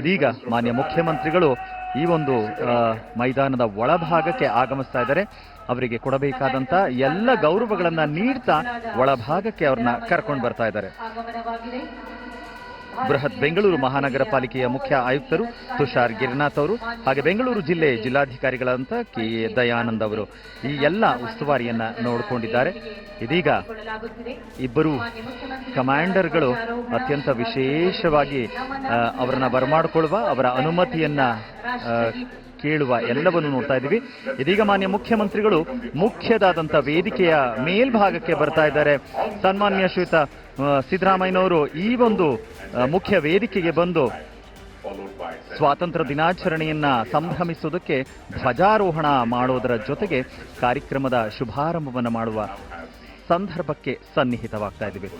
ಇದೀಗ ಮಾನ್ಯ ಮುಖ್ಯಮಂತ್ರಿಗಳು ಈ ಒಂದು ಮೈದಾನದ ಒಳಭಾಗಕ್ಕೆ ಆಗಮಿಸ್ತಾ ಇದ್ದಾರೆ. ಅವರಿಗೆ ಕೊಡಬೇಕಾದಂತ ಎಲ್ಲ ಗೌರವಗಳನ್ನ ನೀಡ್ತಾ ಒಳಭಾಗಕ್ಕೆ ಅವ್ರನ್ನ ಕರ್ಕೊಂಡು ಬರ್ತಾ ಇದ್ದಾರೆ. ಬೃಹತ್ ಬೆಂಗಳೂರು ಮಹಾನಗರ ಪಾಲಿಕೆಯ ಮುಖ್ಯ ಆಯುಕ್ತರು ತುಷಾರ್ ಗಿರಿನಾಥ್ ಅವರು ಹಾಗೆ ಬೆಂಗಳೂರು ಜಿಲ್ಲೆ ಜಿಲ್ಲಾಧಿಕಾರಿಗಳಂತ ಕೆ ದಯಾನಂದ್ ಅವರು ಈ ಎಲ್ಲ ಉಸ್ತುವಾರಿಯನ್ನ ನೋಡಿಕೊಂಡಿದ್ದಾರೆ. ಇದೀಗ ಇಬ್ಬರು ಕಮಾಂಡರ್ಗಳು ಅತ್ಯಂತ ವಿಶೇಷವಾಗಿ ಅವರನ್ನ ಬರಮಾಡಿಕೊಳ್ಳುವ ಅವರ ಅನುಮತಿಯನ್ನ ಕೇಳುವ ಎಲ್ಲವನ್ನು ನೋಡ್ತಾ ಇದ್ದೀವಿ. ಇದೀಗ ಮಾನ್ಯ ಮುಖ್ಯಮಂತ್ರಿಗಳು ಮುಖ್ಯದಾದಂತ ವೇದಿಕೆಯ ಮೇಲ್ಭಾಗಕ್ಕೆ ಬರ್ತಾ ಇದ್ದಾರೆ. ಸನ್ಮಾನ್ಯ ಶ್ರೀತ ಸಿದ್ದರಾಮಯ್ಯನವರು ಈ ಒಂದು ಮುಖ್ಯ ವೇದಿಕೆಗೆ ಬಂದು ಸ್ವಾತಂತ್ರ್ಯ ದಿನಾಚರಣೆಯನ್ನ ಸಂಭ್ರಮಿಸುವುದಕ್ಕೆ ಧ್ವಜಾರೋಹಣ ಮಾಡೋದರ ಜೊತೆಗೆ ಕಾರ್ಯಕ್ರಮದ ಶುಭಾರಂಭವನ್ನು ಮಾಡುವ ಸಂದರ್ಭಕ್ಕೆ ಸನ್ನಿಹಿತವಾಗ್ತಾ ಇದ್ದೀವಿ.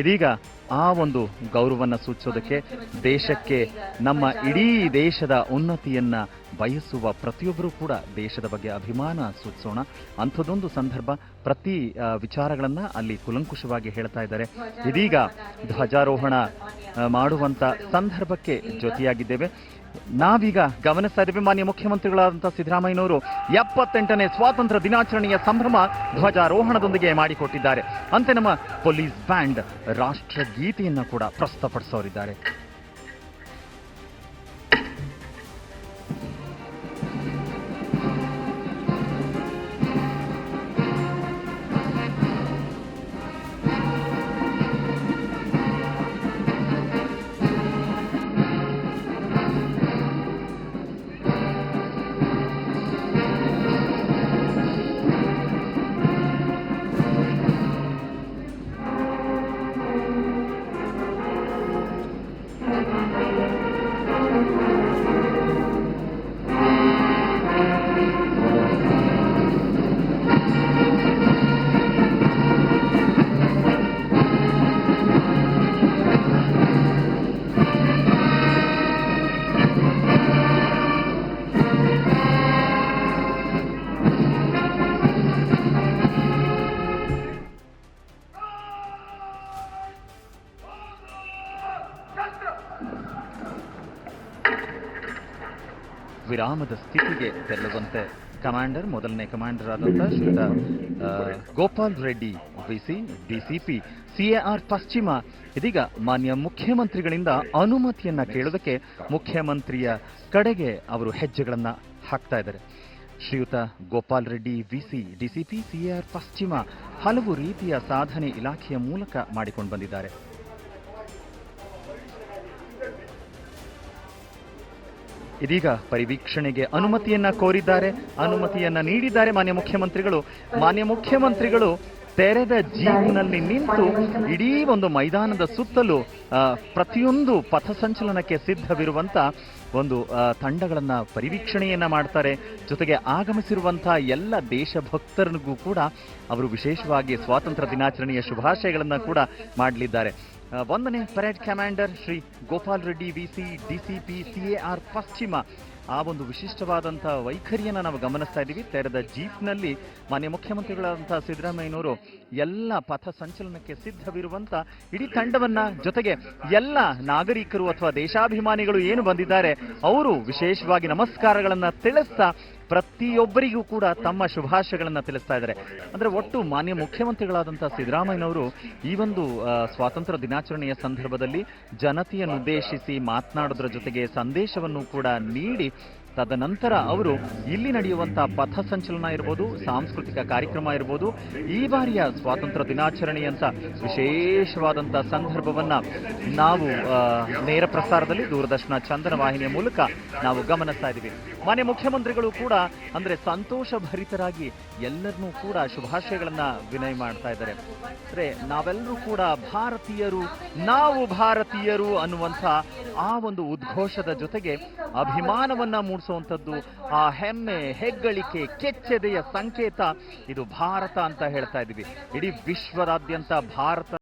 ಇದೀಗ ಆ ಒಂದು ಗೌರವವನ್ನು ಸೂಚಿಸೋದಕ್ಕೆ ದೇಶಕ್ಕೆ ನಮ್ಮ ಇಡೀ ದೇಶದ ಉನ್ನತಿಯನ್ನ ಬಯಸುವ ಪ್ರತಿಯೊಬ್ಬರೂ ಕೂಡ ದೇಶದ ಬಗ್ಗೆ ಅಭಿಮಾನ ಸೂಚಿಸೋಣ. ಅಂಥದ್ದೊಂದು ಸಂದರ್ಭ ಪ್ರತಿ ವಿಚಾರಗಳನ್ನ ಅಲ್ಲಿ ಕುಲಂಕುಷವಾಗಿ ಹೇಳ್ತಾ ಇದ್ದಾರೆ. ಇದೀಗ ಧ್ವಜಾರೋಹಣ ಮಾಡುವಂತ ಸಂದರ್ಭಕ್ಕೆ ಜೊತೆಯಾಗಿದ್ದೇವೆ. ನಾವೀಗ ಗಮನಿಸ್ತಾ ಮಾನ್ಯ ಮುಖ್ಯಮಂತ್ರಿಗಳಾದಂತಹ ಸಿದ್ದರಾಮಯ್ಯನವರು ಎಪ್ಪತ್ತೆಂಟನೇ ಸ್ವಾತಂತ್ರ್ಯ ದಿನಾಚರಣೆಯ ಸಂಭ್ರಮ ಧ್ವಜಾರೋಹಣದೊಂದಿಗೆ ಮಾಡಿಕೊಟ್ಟಿದ್ದಾರೆ. ಅಂತೆ ನಮ್ಮ ಪೊಲೀಸ್ ಬ್ಯಾಂಡ್ ರಾಷ್ಟ್ರಗೀತೆಯನ್ನು ಕೂಡ ಪ್ರಸ್ತುತಪಡಿಸೋರಿದ್ದಾರೆ. ವಿರಾಮದ ಸ್ಥಿತಿಗೆ ತೆರಳುವಂತೆ ಕಮಾಂಡರ್, ಮೊದಲನೇ ಕಮಾಂಡರ್ ಆದಂತಹ ಶ್ರೀಯುತ Gopal Reddy VC DCP CAR ಪಶ್ಚಿಮ. ಇದೀಗ ಮಾನ್ಯ ಮುಖ್ಯಮಂತ್ರಿಗಳಿಂದ ಅನುಮತಿಯನ್ನ ಕೇಳೋದಕ್ಕೆ ಮುಖ್ಯಮಂತ್ರಿಯ ಕಡೆಗೆ ಅವರು ಹೆಜ್ಜೆಗಳನ್ನ ಹಾಕ್ತಾ ಇದ್ದಾರೆ. ಶ್ರೀಯುತ Gopal Reddy VC DCP CAR ಪಶ್ಚಿಮ ಹಲವು ರೀತಿಯ ಸಾಧನೆ ಇಲಾಖೆಯ ಮೂಲಕ ಮಾಡಿಕೊಂಡು ಬಂದಿದ್ದಾರೆ. ಇದೀಗ ಪರಿವೀಕ್ಷಣೆಗೆ ಅನುಮತಿಯನ್ನ ಕೋರಿದ್ದಾರೆ. ಅನುಮತಿಯನ್ನ ನೀಡಿದ್ದಾರೆ ಮಾನ್ಯ ಮುಖ್ಯಮಂತ್ರಿಗಳು. ಮಾನ್ಯ ಮುಖ್ಯಮಂತ್ರಿಗಳು ತೆರೆದ ಜೀವನಲ್ಲಿ ನಿಂತು ಇಡೀ ಒಂದು ಮೈದಾನದ ಸುತ್ತಲೂ ಪ್ರತಿಯೊಂದು ಪಥಸಂಚಲನಕ್ಕೆ ಸಿದ್ಧವಿರುವಂತ ಒಂದು ತಂಡಗಳನ್ನ ಪರಿವೀಕ್ಷಣೆಯನ್ನ ಮಾಡ್ತಾರೆ. ಜೊತೆಗೆ ಆಗಮಿಸಿರುವಂತಹ ಎಲ್ಲ ದೇಶಭಕ್ತರಿಗೂ ಕೂಡ ಅವರು ವಿಶೇಷವಾಗಿ ಸ್ವಾತಂತ್ರ್ಯ ದಿನಾಚರಣೆಯ ಶುಭಾಶಯಗಳನ್ನ ಕೂಡ ಮಾಡಲಿದ್ದಾರೆ. ಒಂದನೇ parade commander Shri Gopal Reddy VC DCP R ಪಶ್ಚಿಮ. ಆ ಒಂದು ವಿಶಿಷ್ಟವಾದಂಥ ವೈಖರಿಯನ್ನು ನಾವು ಗಮನಿಸ್ತಾ ಇದ್ದೀವಿ. ತೆರೆದ ಜೀಪ್ನಲ್ಲಿ ಮಾನ್ಯ ಮುಖ್ಯಮಂತ್ರಿಗಳಾದಂಥ ಸಿದ್ದರಾಮಯ್ಯನವರು ಎಲ್ಲ ಪಥ ಸಂಚಲನಕ್ಕೆ ಸಿದ್ಧವಿರುವಂತ ಇಡೀ ತಂಡವನ್ನ ಜೊತೆಗೆ ಎಲ್ಲ ನಾಗರಿಕರು ಅಥವಾ ದೇಶಾಭಿಮಾನಿಗಳು ಏನು ಬಂದಿದ್ದಾರೆ, ಅವರು ವಿಶೇಷವಾಗಿ ನಮಸ್ಕಾರಗಳನ್ನು ತಿಳಿಸ್ತಾ ಪ್ರತಿಯೊಬ್ಬರಿಗೂ ಕೂಡ ತಮ್ಮ ಶುಭಾಶಯಗಳನ್ನು ತಿಳಿಸ್ತಾ ಇದ್ದಾರೆ. ಅಂದ್ರೆ ಒಟ್ಟು ಮಾನ್ಯ ಮುಖ್ಯಮಂತ್ರಿಗಳಾದಂತಹ ಸಿದ್ದರಾಮಯ್ಯನವರು ಈ ಒಂದು ಸ್ವಾತಂತ್ರ್ಯ ದಿನಾಚರಣೆಯ ಸಂದರ್ಭದಲ್ಲಿ ಜನತೆಯನ್ನುದ್ದೇಶಿಸಿ ಮಾತನಾಡೋದ್ರ ಜೊತೆಗೆ ಸಂದೇಶವನ್ನು ಕೂಡ ನೀಡಿ, ತದನಂತರ ಅವರು ಇಲ್ಲಿ ನಡೆಯುವಂತಹ ಪಥ ಸಂಚಲನ ಇರ್ಬೋದು, ಸಾಂಸ್ಕೃತಿಕ ಕಾರ್ಯಕ್ರಮ ಇರ್ಬೋದು, ಈ ಬಾರಿಯ ಸ್ವಾತಂತ್ರ್ಯ ದಿನಾಚರಣೆಯಂತ ವಿಶೇಷವಾದಂತಹ ಸಂದರ್ಭವನ್ನ ನಾವು ನೇರ ಪ್ರಸಾರದಲ್ಲಿ ದೂರದರ್ಶನ ಚಂದನ ವಾಹಿನಿಯ ಮೂಲಕ ನಾವು ಗಮನಿಸ್ತಾ ಇದ್ದೀವಿ. ಮಾನ್ಯ ಮುಖ್ಯಮಂತ್ರಿಗಳು ಕೂಡ ಅಂದ್ರೆ ಸಂತೋಷ ಭರಿತರಾಗಿ ಎಲ್ಲರನ್ನೂ ಕೂಡ ಶುಭಾಶಯಗಳನ್ನ ವಿನಯ ಮಾಡ್ತಾ ಇದ್ದಾರೆ. ಅಂದ್ರೆ ನಾವೆಲ್ಲರೂ ಕೂಡ ಭಾರತೀಯರು, ನಾವು ಭಾರತೀಯರು ಅನ್ನುವಂಥ ಆ ಒಂದು ಉದ್ಘೋಷದ ಜೊತೆಗೆ ಅಭಿಮಾನವನ್ನ ಮೂಡಿಸುವಂಥದ್ದು, ಆ ಹೆಮ್ಮೆ, ಹೆಗ್ಗಳಿಕೆ, ಕೆಚ್ಚೆದೆಯ ಸಂಕೇತ ಇದು ಭಾರತ ಅಂತ ಹೇಳ್ತಾ ಇದ್ದೀವಿ. ಇಡೀ ವಿಶ್ವದಾದ್ಯಂತ ಭಾರತ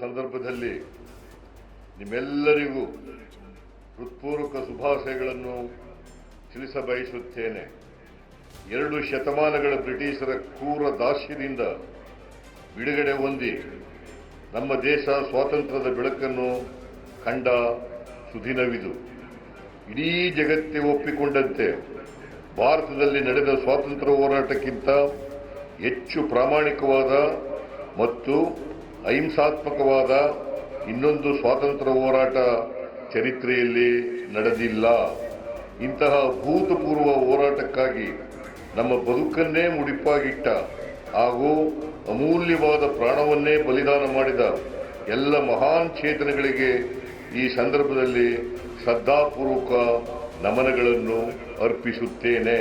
ಸಂದರ್ಭದಲ್ಲಿ ನಿಮ್ಮೆಲ್ಲರಿಗೂ ಹೃತ್ಪೂರ್ವಕ ಶುಭಾಶಯಗಳನ್ನು ತಿಳಿಸಬಯಸುತ್ತೇನೆ. ಎರಡು ಶತಮಾನಗಳ ಬ್ರಿಟಿಷರ ಕ್ರೂರ ದಾಸ್ಯದಿಂದ ಬಿಡುಗಡೆ ಹೊಂದಿ ನಮ್ಮ ದೇಶ ಸ್ವಾತಂತ್ರ್ಯದ ಬೆಳಕನ್ನು ಕಂಡ ಸುದಿನವಿದು. ಇಡೀ ಜಗತ್ತೇ ಒಪ್ಪಿಕೊಂಡಂತೆ ಭಾರತದಲ್ಲಿ ನಡೆದ ಸ್ವಾತಂತ್ರ್ಯ ಹೋರಾಟಕ್ಕಿಂತ ಹೆಚ್ಚು ಪ್ರಾಮಾಣಿಕವಾದ ಮತ್ತು ಅಹಿಂಸಾತ್ಮಕವಾದ ಇನ್ನೊಂದು ಸ್ವಾತಂತ್ರ್ಯ ಹೋರಾಟ ಚರಿತ್ರೆಯಲ್ಲಿ ನಡೆದಿಲ್ಲ. ಇಂತಹ ಭೂತಪೂರ್ವ ಹೋರಾಟಕ್ಕಾಗಿ ನಮ್ಮ ಬದುಕನ್ನೇ ಮುಡಿಪಾಗಿಟ್ಟ ಹಾಗೂ ಅಮೂಲ್ಯವಾದ ಪ್ರಾಣವನ್ನೇ ಬಲಿದಾನ ಮಾಡಿದ ಎಲ್ಲ ಮಹಾನ್ ಚೇತನಗಳಿಗೆ ಈ ಸಂದರ್ಭದಲ್ಲಿ ಶ್ರದ್ಧಾಪೂರ್ವಕ ನಮನಗಳನ್ನು ಅರ್ಪಿಸುತ್ತೇನೆ.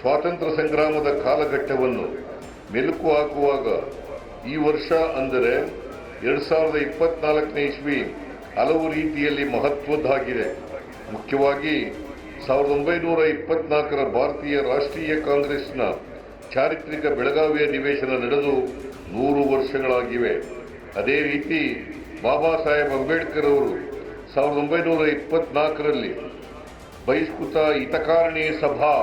ಸ್ವಾತಂತ್ರ್ಯ ಸಂಗ್ರಾಮದ ಕಾಲಘಟ್ಟವನ್ನು ಮೆಲುಕು ಹಾಕುವಾಗ ಈ ವರ್ಷ ಅಂದರೆ ಎರಡು ಸಾವಿರದ ಇಪ್ಪತ್ನಾಲ್ಕನೇ ಇಸ್ವಿ ಹಲವು ರೀತಿಯಲ್ಲಿ ಮಹತ್ವದ್ದಾಗಿದೆ. ಮುಖ್ಯವಾಗಿ ಸಾವಿರದ ಒಂಬೈನೂರ ಇಪ್ಪತ್ನಾಲ್ಕರ ಭಾರತೀಯ ರಾಷ್ಟ್ರೀಯ ಕಾಂಗ್ರೆಸ್ನ ಚಾರಿತ್ರಿಕ ಬೆಳಗಾವಿ ಅಧಿವೇಶನ ನಡೆದು ನೂರು ವರ್ಷಗಳಾಗಿವೆ. ಅದೇ ರೀತಿ ಬಾಬಾ ಸಾಹೇಬ್ ಅಂಬೇಡ್ಕರ್ ಅವರು ಸಾವಿರದ ಒಂಬೈನೂರ ಇಪ್ಪತ್ನಾಲ್ಕರಲ್ಲಿ ಬಹಿಷ್ಕೃತ ಹಿತಕಾರಣಿ ಸಭಾ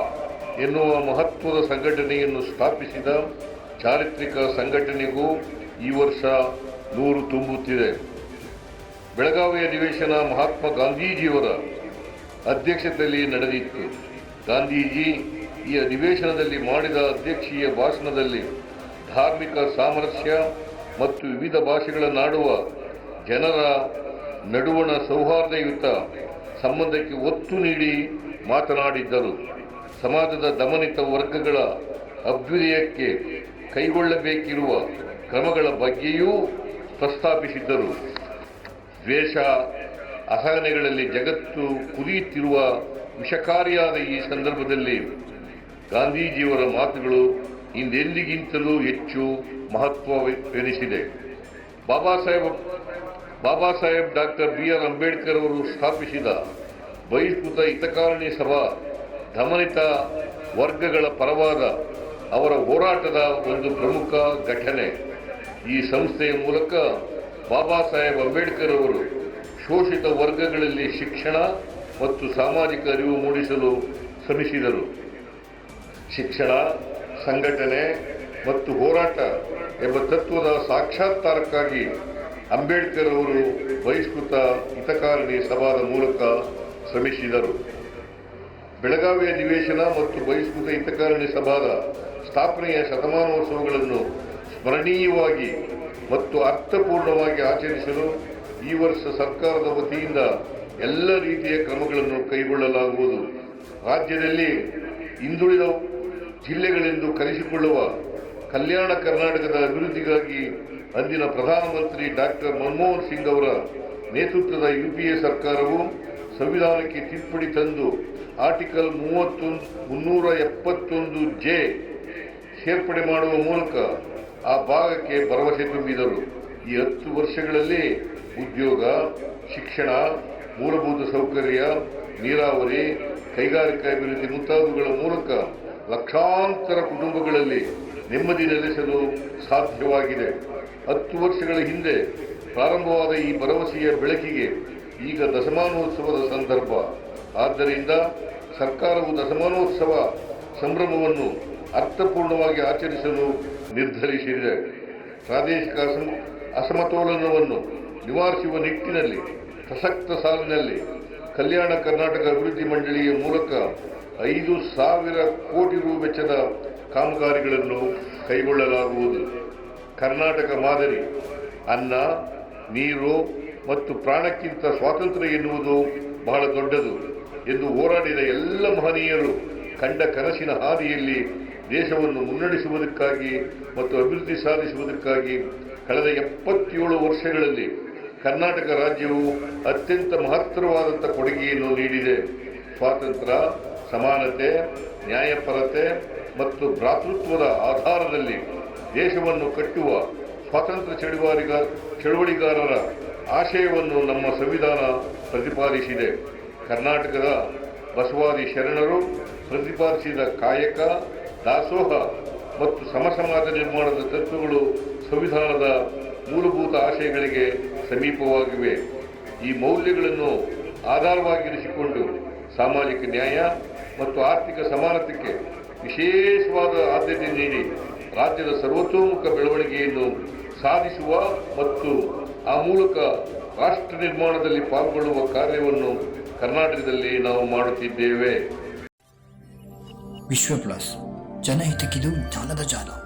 ಎನ್ನುವ ಮಹತ್ವದ ಸಂಘಟನೆಯನ್ನು ಸ್ಥಾಪಿಸಿದ ಚಾರಿತ್ರಿಕ ಸಂಘಟನೆಗೂ ಈ ವರ್ಷ ನೂರು ತುಂಬುತ್ತಿದೆ. ಬೆಳಗಾವಿ ಅಧಿವೇಶನ ಮಹಾತ್ಮ ಗಾಂಧೀಜಿಯವರ ಅಧ್ಯಕ್ಷತೆಯಲ್ಲಿ ನಡೆದಿತ್ತು. ಗಾಂಧೀಜಿ ಈ ಅಧಿವೇಶನದಲ್ಲಿ ಮಾಡಿದ ಅಧ್ಯಕ್ಷೀಯ ಭಾಷಣದಲ್ಲಿ ಧಾರ್ಮಿಕ ಸಾಮರಸ್ಯ ಮತ್ತು ವಿವಿಧ ಭಾಷೆಗಳ ನಾಡುವ ಜನರ ನಡುವಣ ಸೌಹಾರ್ದಯುತ ಸಂಬಂಧಕ್ಕೆ ಒತ್ತು ನೀಡಿ ಮಾತನಾಡಿದ್ದರು. ಸಮಾಜದ ದಮನಿತ ವರ್ಗಗಳ ಅಭ್ಯುದಯಕ್ಕೆ ಕೈಗೊಳ್ಳಬೇಕಿರುವ ಕ್ರಮಗಳ ಬಗ್ಗೆಯೂ ಪ್ರಸ್ತಾಪಿಸಿದ್ದರು. ದ್ವೇಷ, ಅಸಹನೆಗಳಲ್ಲಿ ಜಗತ್ತು ಕುದಿಯುತ್ತಿರುವ ವಿಷಕಾರಿಯಾದ ಈ ಸಂದರ್ಭದಲ್ಲಿ ಗಾಂಧೀಜಿಯವರ ಮಾತುಗಳು ಇಂದೆಲ್ಲಿಗಿಂತಲೂ ಹೆಚ್ಚು ಮಹತ್ವವೆನಿಸಿದೆ. Baba Saheb Baba Saheb doctor B R Ambedkar ಅವರು ಸ್ಥಾಪಿಸಿದ ಬಹಿಷ್ಕೃತ ಹಿತಕಾರಣಿ ಸಭಾ ದಮನಿತ ವರ್ಗಗಳ ಪರವಾದ ಅವರ ಹೋರಾಟದ ಒಂದು ಪ್ರಮುಖ ಘಟನೆ. ಈ ಸಂಸ್ಥೆಯ ಮೂಲಕ ಬಾಬಾ ಸಾಹೇಬ್ ಅಂಬೇಡ್ಕರ್ ಅವರು ಶೋಷಿತ ವರ್ಗಗಳಲ್ಲಿ ಶಿಕ್ಷಣ ಮತ್ತು ಸಾಮಾಜಿಕ ಅರಿವು ಮೂಡಿಸಲು ಶ್ರಮಿಸಿದರು. ಶಿಕ್ಷಣ, ಸಂಘಟನೆ ಮತ್ತು ಹೋರಾಟ ಎಂಬ ತತ್ವದ ಸಾಕ್ಷಾತ್ಕಾರಕ್ಕಾಗಿ ಅಂಬೇಡ್ಕರ್ ಅವರು ಬಹಿಷ್ಕೃತ ಹಿತಕಾರಣಿ ಸಭಾದ ಮೂಲಕ ಶ್ರಮಿಸಿದರು. ಬೆಳಗಾವಿ ಅಧಿವೇಶನ ಮತ್ತು ಬಹಿಷ್ಕೃತ ಹಿತಕಾರಣಿ ಸಭಾದ ಸ್ಥಾಪನೆಯ ಶತಮಾನೋತ್ಸವಗಳನ್ನು ಸ್ಮರಣೀಯವಾಗಿ ಮತ್ತು ಅರ್ಥಪೂರ್ಣವಾಗಿ ಆಚರಿಸಲು ಈ ವರ್ಷ ಸರ್ಕಾರದ ವತಿಯಿಂದ ಎಲ್ಲ ರೀತಿಯ ಕ್ರಮಗಳನ್ನು ಕೈಗೊಳ್ಳಲಾಗುವುದು. ರಾಜ್ಯದಲ್ಲಿ ಹಿಂದುಳಿದ ಜಿಲ್ಲೆಗಳೆಂದು ಕರೆಸಿಕೊಳ್ಳುವ ಕಲ್ಯಾಣ ಕರ್ನಾಟಕದ ಅಭಿವೃದ್ಧಿಗಾಗಿ ಅಂದಿನ ಪ್ರಧಾನಮಂತ್ರಿ ಡಾಕ್ಟರ್ ಮನಮೋಹನ್ ಸಿಂಗ್ ಅವರ ನೇತೃತ್ವದ ಯುಪಿಎ ಸರ್ಕಾರವು ಸಂವಿಧಾನಕ್ಕೆ ತಿದ್ದುಪಡಿ ತಂದು ಆರ್ಟಿಕಲ್ ಮೂವತ್ತೊಂದು, ಮುನ್ನೂರ ಎಪ್ಪತ್ತೊಂದು ಜೆ ಸೇರ್ಪಡೆ ಮಾಡುವ ಮೂಲಕ ಆ ಭಾಗಕ್ಕೆ ಭರವಸೆ ತುಂಬಿದರು. ಈ ಹತ್ತು ವರ್ಷಗಳಲ್ಲಿ ಉದ್ಯೋಗ, ಶಿಕ್ಷಣ, ಮೂಲಭೂತ ಸೌಕರ್ಯ, ನೀರಾವರಿ, ಕೈಗಾರಿಕಾ ಅಭಿವೃದ್ಧಿ ಮುಂತಾದವುಗಳ ಮೂಲಕ ಲಕ್ಷಾಂತರ ಕುಟುಂಬಗಳಲ್ಲಿ ನೆಮ್ಮದಿ ನೆಲೆಸಲು ಸಾಧ್ಯವಾಗಿದೆ. ಹತ್ತು ವರ್ಷಗಳ ಹಿಂದೆ ಪ್ರಾರಂಭವಾದ ಈ ಭರವಸೆಯ ಬೆಳಕಿಗೆ ಈಗ ದಶಮಾನೋತ್ಸವದ ಸಂದರ್ಭ. ಆದ್ದರಿಂದ ಸರ್ಕಾರವು ದಶಮಾನೋತ್ಸವ ಸಂಭ್ರಮವನ್ನು ಅರ್ಥಪೂರ್ಣವಾಗಿ ಆಚರಿಸಲು ನಿರ್ಧರಿಸಿದೆ. ಪ್ರಾದೇಶಿಕ ಅಸಮ- ಅಸಮತೋಲನವನ್ನು ನಿವಾರಿಸುವ ನಿಟ್ಟಿನಲ್ಲಿ, ಪ್ರಸಕ್ತ ಸಾಲಿನಲ್ಲಿ ಕಲ್ಯಾಣ ಕರ್ನಾಟಕ ಅಭಿವೃದ್ಧಿ ಮಂಡಳಿಯ ಮೂಲಕ ಐದು ಸಾವಿರ ಕೋಟಿ ರು ವೆಚ್ಚದ ಕಾಮಗಾರಿಗಳನ್ನು ಕೈಗೊಳ್ಳಲಾಗುವುದು. ಕರ್ನಾಟಕ ಮಾದರಿ, ಅನ್ನ, ನೀರು ಮತ್ತು ಪ್ರಾಣಕ್ಕಿಂತ ಸ್ವಾತಂತ್ರ್ಯ ಎನ್ನುವುದು ಬಹಳ ದೊಡ್ಡದು ಎಂದು ಹೋರಾಡಿದ ಎಲ್ಲ ಮಹನೀಯರು ಕಂಡ ಕನಸಿನ ಹಾದಿಯಲ್ಲಿ ದೇಶವನ್ನು ಮುನ್ನಡೆಸುವುದಕ್ಕಾಗಿ ಮತ್ತು ಅಭಿವೃದ್ಧಿ ಸಾಧಿಸುವುದಕ್ಕಾಗಿ ಕಳೆದ ಎಪ್ಪತ್ತೇಳು ವರ್ಷಗಳಲ್ಲಿ ಕರ್ನಾಟಕ ರಾಜ್ಯವು ಅತ್ಯಂತ ಮಹತ್ತರವಾದಂಥ ಕೊಡುಗೆಯನ್ನು ನೀಡಿದೆ. ಸ್ವಾತಂತ್ರ್ಯ, ಸಮಾನತೆ, ನ್ಯಾಯಪರತೆ ಮತ್ತು ಭ್ರಾತೃತ್ವದ ಆಧಾರದಲ್ಲಿ ದೇಶವನ್ನು ಕಟ್ಟುವ ಸ್ವಾತಂತ್ರ್ಯ ಚಳುವಳಿಗ, ಚಳುವಳಿಗಾರರ ಆಶಯವನ್ನು ನಮ್ಮ ಸಂವಿಧಾನ ಪ್ರತಿಪಾದಿಸಿದೆ. ಕರ್ನಾಟಕದ ಬಸವಾದಿ ಶರಣರು ಪ್ರತಿಪಾದಿಸಿದ ಕಾಯಕ ದಾಸೋಹ ಮತ್ತು ಸಮಸಮಾಜ ನಿರ್ಮಾಣದ ತತ್ವಗಳು ಸಂವಿಧಾನದ ಮೂಲಭೂತ ಆಶಯಗಳಿಗೆ ಸಮೀಪವಾಗಿವೆ. ಈ ಮೌಲ್ಯಗಳನ್ನು ಆಧಾರವಾಗಿರಿಸಿಕೊಂಡು ಸಾಮಾಜಿಕ ನ್ಯಾಯ ಮತ್ತು ಆರ್ಥಿಕ ಸಮಾನತೆಗೆ ವಿಶೇಷವಾದ ಆದ್ಯತೆ ನೀಡಿ ರಾಜ್ಯದ ಸರ್ವತೋಮುಖ ಬೆಳವಣಿಗೆಯನ್ನು ಸಾಧಿಸುವ ಮತ್ತು ಆ ಮೂಲಕ ರಾಷ್ಟ್ರ ನಿರ್ಮಾಣದಲ್ಲಿ ಪಾಲ್ಗೊಳ್ಳುವ ಕಾರ್ಯವನ್ನು ಕರ್ನಾಟಕದಲ್ಲಿ ನಾವು ಮಾಡುತ್ತಿದ್ದೇವೆ. ವಿಶ್ವ ಪ್ಲಸ್ ಜನಹಿತಕ್ಕಿದು ಜ್ಞಾನದ ಜಾಲ.